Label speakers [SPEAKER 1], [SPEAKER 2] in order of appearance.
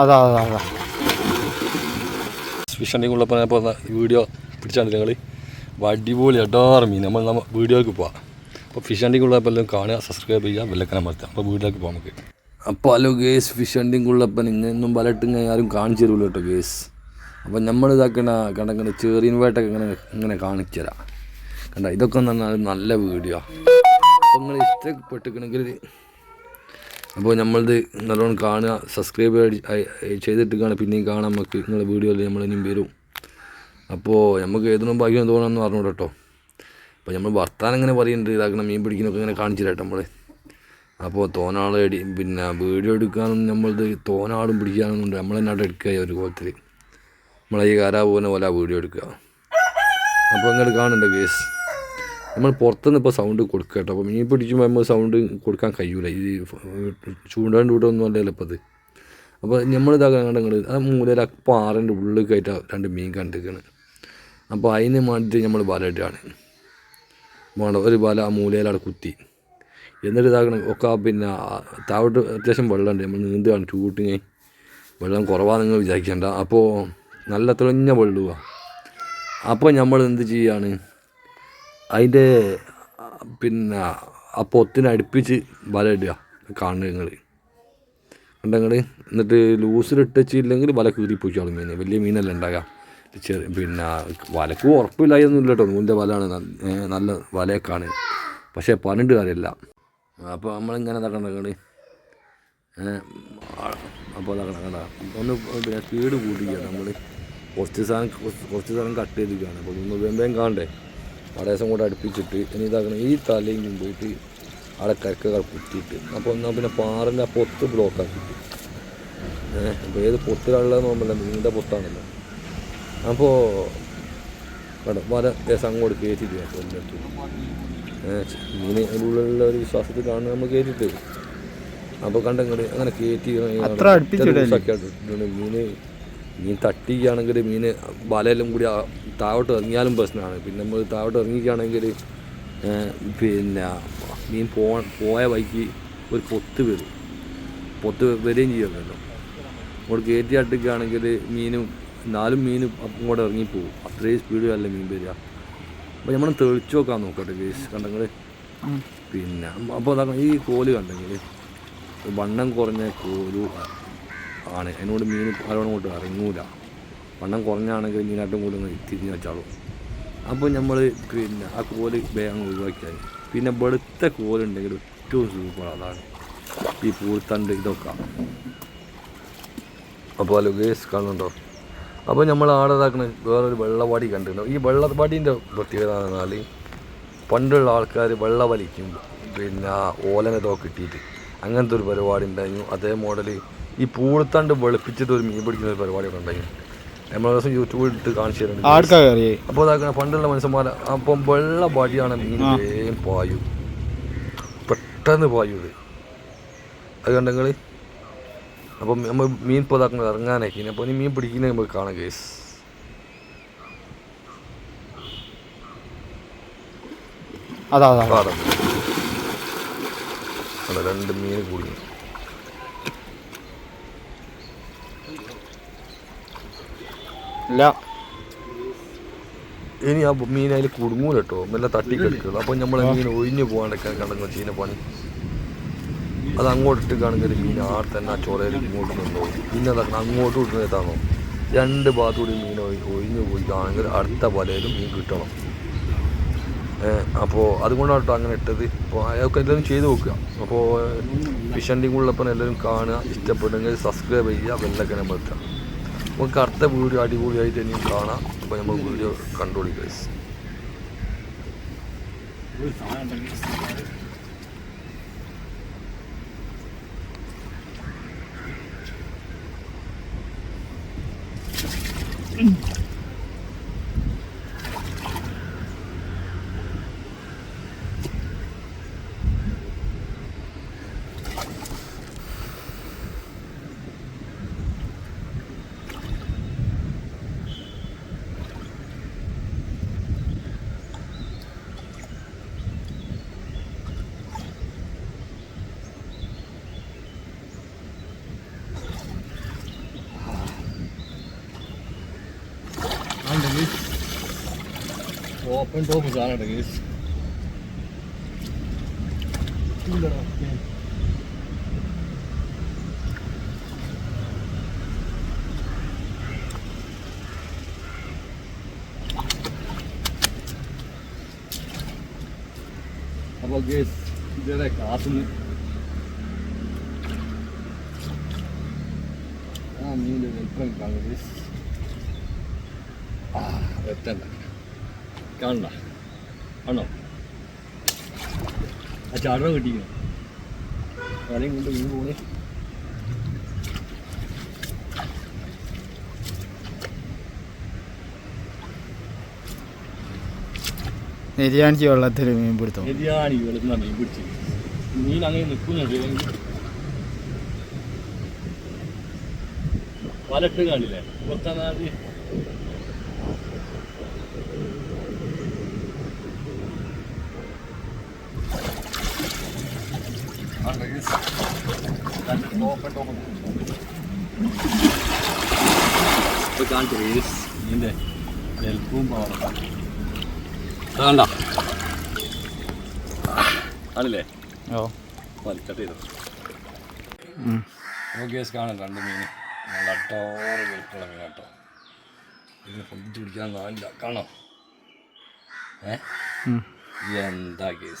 [SPEAKER 1] അതാ അതാ അതാ.
[SPEAKER 2] ഫിഷ് ഹണ്ടിങ് ഉള്ളപ്പോൾ പോകുന്ന വീഡിയോ പിടിച്ചാണ് നിങ്ങൾ അടിപൊളി അടാറ് മീൻ നമ്മൾ നമ്മൾ വീഡിയോയ്ക്ക് പോവാം. അപ്പോൾ ഫിഷ് ഹണ്ടിങ് ഉള്ളപ്പോൾ എല്ലാം കാണുക സബ്സ്ക്രൈബ് ചെയ്യുക വെല്ലക്കനം മറത്താം അപ്പോൾ വീഡിയോയ്ക്ക് പോകാം നമുക്ക്. അപ്പോൾ ഹലോ ഗേസ് ഫിഷ് ഹണ്ടിങ് ഉള്ളപ്പോൾ പലട്ടും ആരും കാണിച്ചു തരുമല്ലോ കേട്ടോ ഗേസ് അപ്പോൾ നമ്മൾ ഇതാക്കണ കണ്ടങ്ങനെ ചെറിയ വേട്ടൊക്കെ ഇങ്ങനെ ഇങ്ങനെ കാണിച്ചു തരാം. കണ്ട ഇതൊക്കെ എന്ന് നല്ല വീഡിയോ അപ്പോൾ നിങ്ങൾ ഇഷ്ടപ്പെട്ടിക്കണമെങ്കിൽ അപ്പോൾ നമ്മളിത് നല്ലോണം കാണുക സബ്സ്ക്രൈബ് ചെയ്തിട്ട് കാണുക പിന്നെയും കാണാം നമുക്ക് നിങ്ങളുടെ വീഡിയോയിൽ നമ്മൾ ഇനിയും വരും. അപ്പോൾ നമുക്ക് ഏതൊന്നും ഭാഗ്യം തോന്നാമെന്ന് പറഞ്ഞു കേട്ടോ. അപ്പോൾ നമ്മൾ വർത്താനം ഇങ്ങനെ പറയുന്നുണ്ട് ഇതാക്കണം മീൻ പിടിക്കുന്നൊക്കെ ഇങ്ങനെ കാണിച്ചു തരാം നമ്മൾ അപ്പോൾ തോനാളെ അടി പിന്നെ വീഡിയോ എടുക്കാനും നമ്മളത് തോനാളും പിടിക്കാനൊന്നും നമ്മൾ തന്നെ അവിടെ എടുക്കുക ഒരു കോലത്തിൽ നമ്മളെ ഈ കാരാ പോകുന്ന പോലെ വീഡിയോ എടുക്കുക. അപ്പോൾ ഇങ്ങോട്ട് കാണുന്നുണ്ട് കേസ് നമ്മൾ പുറത്തുനിന്ന് ഇപ്പോൾ സൗണ്ട് കൊടുക്കുക കേട്ടോ. അപ്പോൾ മീൻ പിടിക്കുമ്പോൾ നമ്മൾ സൗണ്ട് കൊടുക്കാൻ കഴിയൂല. ഈ ചൂണ്ടാണ്ട് ഒന്നും അല്ലല്ലോ ഇപ്പോൾ അത് അപ്പോൾ നമ്മളിതാക്കാൻ കണ്ടങ്ങൾ ആ മൂലയിൽ പാറന്റെ ഉള്ളിൽ കയറ്റാ രണ്ട് മീൻ കണ്ടിരിക്കണം. അപ്പോൾ അതിന് വേണ്ടിയിട്ട് നമ്മൾ വല വേണ്ട ഒരു വല ആ മൂലയിലാണ് കുത്തി. എന്നിട്ട് ഇതാക്കണം ഒക്കെ പിന്നെ താവട്ട് അത്യാവശ്യം വെള്ളമുണ്ട്. നമ്മൾ നീന്തുകയാണ് ചൂട്ടി വെള്ളം കുറവാണ് നിങ്ങൾ വിചാരിക്കേണ്ട. അപ്പോൾ നല്ല തെളിഞ്ഞ വെള്ളമാണ് അപ്പോൾ നമ്മൾ എന്ത് ചെയ്യാണ് അതിന്റെ പിന്നെ ആ പൊത്തിനെ അടുപ്പിച്ച് വല ഇടുക കാണുന്നത് നിങ്ങൾ കണ്ടങ്ങൾ എന്നിട്ട് ലൂസിലിട്ടിച്ചില്ലെങ്കിൽ വല കീറിപ്പോയിക്കോളും മീൻ വലിയ മീനല്ല ഉണ്ടാകാം ചെറിയ പിന്നെ വലക്ക് ഉറപ്പില്ലായൊന്നുമില്ല കേട്ടോ നൂലിന്റെ വലയാണ് നല്ല വലയൊക്കെയാണ്. പക്ഷേ പറഞ്ഞിട്ട് കാര്യമില്ല. അപ്പോൾ നമ്മളിങ്ങനെ ഇതാക്കണ്ടങ്ങൾ അപ്പോൾ ഇതാക്കണം കണ്ട? ഒന്ന് പിന്നെ സ്പീഡ് കൂട്ടിക്കുക നമ്മൾ കുറച്ച് സാധനം കുറച്ച് സാധനം കട്ട് ചെയ്തിരിക്കുകയാണ്. അപ്പോൾ ഒന്ന് വേമ്പേം കാണണ്ടേ? പടേസം കൂടെ അടുപ്പിച്ചിട്ട് ഇനി ഇതാക്കണം ഈ തലയും കൊണ്ടുപോയിട്ട് അവിടെ കരക്കുകൾ കുത്തിയിട്ട് അപ്പോൾ എന്നാൽ പിന്നെ പാറിന്റെ ആ പൊത്ത് ബ്ലോക്ക് ആക്കി ഏഹ് അപ്പോൾ ഏത് പൊത്തിലുള്ളത് നോക്കുമ്പോൾ നീണ്ട പൊത്താണല്ലോ. അപ്പോൾ വേണം വല രസം അങ്ങോട്ട് കയറ്റിട്ട് ഏഹ് ഇങ്ങനെ അതിലുള്ള ഒരു വിശ്വാസത്തിൽ കാണുന്ന നമ്മൾ കയറ്റിട്ട് അപ്പോൾ കണ്ടങ്ങോട്ട് അങ്ങനെ കയറ്റി മീന് മീൻ തട്ടിക്കുകയാണെങ്കിൽ മീൻ വലയെല്ലാം കൂടി താഴോട്ട് ഇറങ്ങിയാലും പ്രശ്നമാണ്. പിന്നെ നമ്മൾ താഴോട്ട് ഇറങ്ങിക്കുകയാണെങ്കിൽ പിന്നെ മീൻ പോ പോയ വഴിക്ക് ഒരു പൊത്ത് വരും. പൊത്ത് വരികയും ചെയ്യുമല്ലോ. അങ്ങോട്ട് കയറ്റി അട്ടിക്കുകയാണെങ്കിൽ മീനും നാലും മീൻ അങ്ങോട്ട് ഇറങ്ങിപ്പോവും. അത്രയും സ്പീഡ് അല്ല മീൻ വരിക. അപ്പോൾ നമ്മൾ തെളിച്ച് നോക്കാൻ നോക്കട്ടെ ഗേസ് കണ്ടെങ്കിൽ പിന്നെ അപ്പോൾ ഈ കോൽ കണ്ടെങ്കിൽ വണ്ണം കുറഞ്ഞ കോലു ആണ്. എന്നോട് മീൻ പലവണ്ണം കൊണ്ട് ഇറങ്ങൂല വണ്ണം കുറഞ്ഞാണെങ്കിൽ മീനായിട്ടും കൂടെ ഒന്ന് തിരിഞ്ഞ് വെച്ചാളും. അപ്പോൾ നമ്മൾ പിന്നെ ആ കോൽ വേഗം ഒഴിവാക്കിയാൽ പിന്നെ വെളുത്ത കോലുണ്ടെങ്കിൽ ഏറ്റവും സൂപ്പർ അതാണ്. ഈ പൂത്തണ്ട് ഇതൊക്കെ. അപ്പോൾ ലൊഗേസ് കാണുന്നുണ്ടോ? അപ്പോൾ നമ്മൾ ആടെ ഇതാക്കണ. വേറൊരു വെള്ളവാടി കണ്ടിട്ടുണ്ടോ ഈ വെള്ളവാടീന്റെ പ്രത്യേകത എന്ന് പറഞ്ഞാൽ പണ്ടുള്ള ആൾക്കാർ വെള്ള വലിക്കും പിന്നെ ഓലനതോ കിട്ടിയിട്ട് അങ്ങനത്തെ ഒരു പരിപാടി ഉണ്ടായിരുന്നു. അതേ മോഡൽ ഈ പൂളത്തണ്ട് വെളുപ്പിച്ചിട്ട് ഒരു മീൻ പിടിക്കുന്ന ഒരു പരിപാടി ഒക്കെ നമ്മൾ ദിവസം യൂട്യൂബിൽ ഇട്ട് കാണിച്ചു തരുന്നുണ്ട് അപ്പോൾ അതാക്കുന്ന പണ്ടുള്ള മനുഷ്യന്മാർ അപ്പം വെള്ള പാട്ടിയാണ് മീൻ വേഗം പായു. പെട്ടെന്ന് പായു ഇത്. അത് കണ്ടെങ്കിൽ അപ്പം നമ്മൾ മീൻ ഇപ്പോൾ ഇതാക്കുന്നത് ഇറങ്ങാനാക്കി അപ്പോൾ ഇനി മീൻ പിടിക്കുന്നത് നമുക്ക് കാണാം കേസ്
[SPEAKER 1] അതാ അതാ
[SPEAKER 2] രണ്ട് മീൻ കൂടി
[SPEAKER 1] ഇല്ല.
[SPEAKER 2] ഇനി ആ മീൻ അതിൽ കുടുങ്ങൂല കേട്ടോ നല്ല തട്ടിക്കെടുക്കുള്ളൂ അപ്പൊ നമ്മൾ മീൻ ഒഴിഞ്ഞു പോകാണ്ടൊക്കെ കണ്ടെങ്കിൽ ചീന പണി. അത് അങ്ങോട്ട് കാണുന്ന മീൻ ആ തന്നെ ആ ചോറയിൽ ഇങ്ങോട്ട് നിന്നോ പിന്നെ അതൊക്കെ അങ്ങോട്ടും ഇട്ട് എത്താണോ രണ്ട് ഭാഗത്തൂടി മീൻ ഒഴിഞ്ഞു പോയി. കാണുന്ന അടുത്ത വലയിലും മീൻ കിട്ടണം. അപ്പോൾ അതുകൊണ്ടാണ് കേട്ടോ അങ്ങനെ ഇട്ടത്. അപ്പോൾ അതൊക്കെ എല്ലാവരും ചെയ്ത് നോക്കുക. അപ്പോൾ വിഷന്റെ ഉള്ളപ്പം എല്ലാവരും കാണുക ഇഷ്ടപ്പെടുമെങ്കിൽ സബ്സ്ക്രൈബ് ചെയ്യുക ബെല്ലൊക്കെ എത്തുക നമുക്ക് അടുത്ത വീഡിയോ അടിപൊളിയായിട്ട് ഇനിയും കാണാം. അപ്പോൾ നമ്മൾ വീഡിയോ ഗൈസ് ഓപ്പൺ ടോപ്പ് സാധനം കേസ് അപ്പോൾ ഗേസ് ഇതേ കാത്തുനിന്ന് ആ മീന്റെ വലിപ്പം കാണും ഗേസ് ആ വെത്തണ്ട കാണണ്ട ആണോ? ആ ചാടണം കിട്ടിക്കണം വലയും കൊണ്ട് വീണ് പോണേ
[SPEAKER 1] നെരിയാണിക്ക് വെള്ളത്തിൽ മീൻ പിടുത്തം.
[SPEAKER 2] ശരിയാണ് വെള്ളത്തിൽ മീൻ പിടിച്ചു. മീൻ അങ്ങനെ നിൽക്കുന്നുണ്ട് വലട്ട് കാണില്ലേ? പുറത്താനാല് നിന്റെ ഹെൽപ്പും പവറും വേണ്ട ആണില്ലേ?
[SPEAKER 1] ഓ.
[SPEAKER 2] വലിക്കട്ട് ചെയ്തു. കേസ് കാണാൻ രണ്ട് മീൻ നല്ല അട്ടോറ് വെളുപ്പുള്ള മീൻ കേട്ടോ. ഇതിന് പൊടിച്ച് പിടിക്കാൻ കാണില്ല. കാണോ? ഏ? എന്താ കേസ്